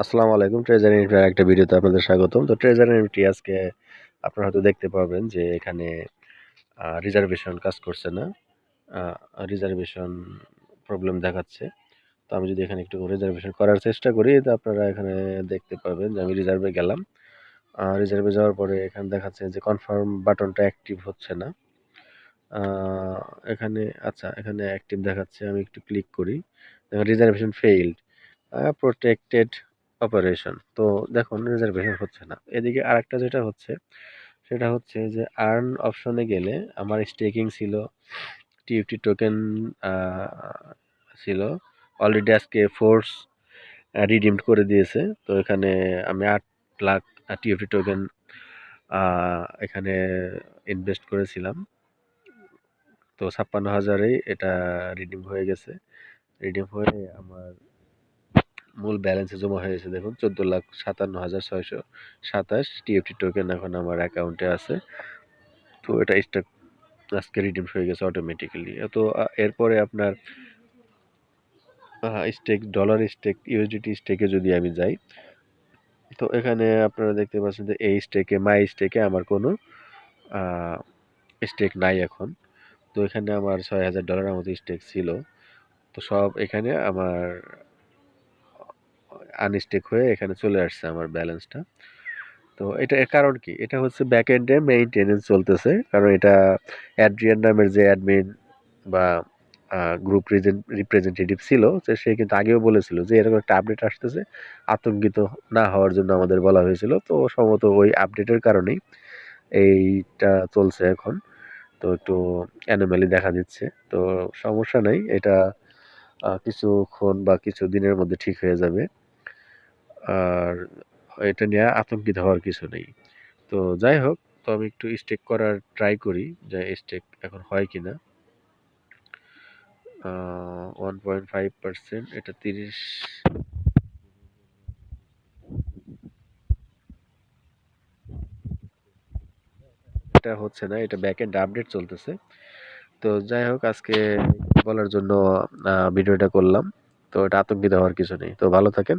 আসসালামু আলাইকুম। ট্রেজারি নিফটির একটা ভিডিওতে আপনাদের স্বাগতম। তো ট্রেজারি নিফটি আজকে আপনারা হয়তো দেখতে পাবেন যে এখানে রিজার্ভেশন কাজ করছে না। রিজার্ভেশন প্রবলেম দেখাচ্ছে। তো আমি যদি এখানে একটু রিজার্ভেশন করার চেষ্টা করি, তো আপনারা এখানে দেখতে পাবেন যে আমি রিজার্ভে গেলাম। রিজার্ভে যাওয়ার পরে এখানে দেখাচ্ছে যে কনফার্ম বাটনটা অ্যাক্টিভ হচ্ছে না। এখানে আচ্ছা এখানে অ্যাক্টিভ দেখাচ্ছে। আমি একটু ক্লিক করি। রিজার্ভেশন ফেইল্ড প্রোটেক্টেড অপারেশন তো দেখুন রিজার্ভেশন হচ্ছে না। এদিকে আরেকটা যেটা হচ্ছে, সেটা হচ্ছে যে আর্ন অপশনে গেলে আমার স্টেকিং ছিল টিএফটি টোকেন ছিল অলরেডি আজকে ফোর্স রিডিমড করে দিয়েছে। তো এখানে আমি আট লাখ টিএফটি টোকেন এখানে ইনভেস্ট করেছিলাম। তো ছাপ্পান্ন হাজারেই এটা রিডিম হয়ে গেছে। রিডিম হয়ে আমার মূল ব্যালেন্সে জমা হয়েছে দেখুন, চোদ্দ লাখ সাতান্ন হাজার ছয়শো সাতাশ টিএফটি টোকেন এখন আমার অ্যাকাউন্টে আছে। তো এটা স্টক আজকে রিডিম হয়ে গেছে অটোমেটিক্যালি তো এরপরে আপনার স্টেক ডলার স্টেক ইউএসডিটি স্টেকে যদি আমি যাই, তো এখানে আপনারা দেখতে পাচ্ছেন যে এই স্টেকে মাই স্টেকে আমার কোনো স্টেক নাই এখন। তো এখানে আমার ছয় হাজার ডলারের মতো স্টেক ছিল। তো সব এখানে আমার আনস্টেক হয়ে এখানে চলে আসছে আমার ব্যালেন্সটা তো এটা এর কারণ কি? এটা হচ্ছে ব্যাক এন্ডে মেইনটেনেন্স চলতেছে, কারণ এটা অ্যাড্রিয়ান নামের যে অ্যাডমিন বা গ্রুপ রিপ্রেজেন্টেটিভ ছিল যে সে কিন্তু আগেও বলেছিল যে এরকম একটা আপডেট আসতেছে, আতঙ্কিত না হওয়ার জন্য আমাদের বলা হয়েছিল। তো সম্ভবত ওই আপডেটের কারণেই এইটা চলছে এখন। তো একটু অ্যানোম্যালি দেখা দিচ্ছে। তো সমস্যা নেই, এটা কিছুক্ষণ বা কিছু দিনের মধ্যে ঠিক হয়ে যাবে। আর এটা নিয়ে আতঙ্কিত হওয়ার কিছু নেই। তো যাই হোক, তো আমি একটু স্টেক করার ট্রাই করি যে স্টেক এখন হয় কি না ওয়ান পয়েন্ট ফাইভ পার্সেন্ট এটা তিরিশ এটা হচ্ছে না, এটা ব্যাক এন্ড আপডেট চলতেছে। তো যাই হোক, আজকে বলার জন্য ভিডিওটা করলাম। তো এটা আতঙ্কিত হওয়ার কিছু নেই। তো ভালো থাকেন।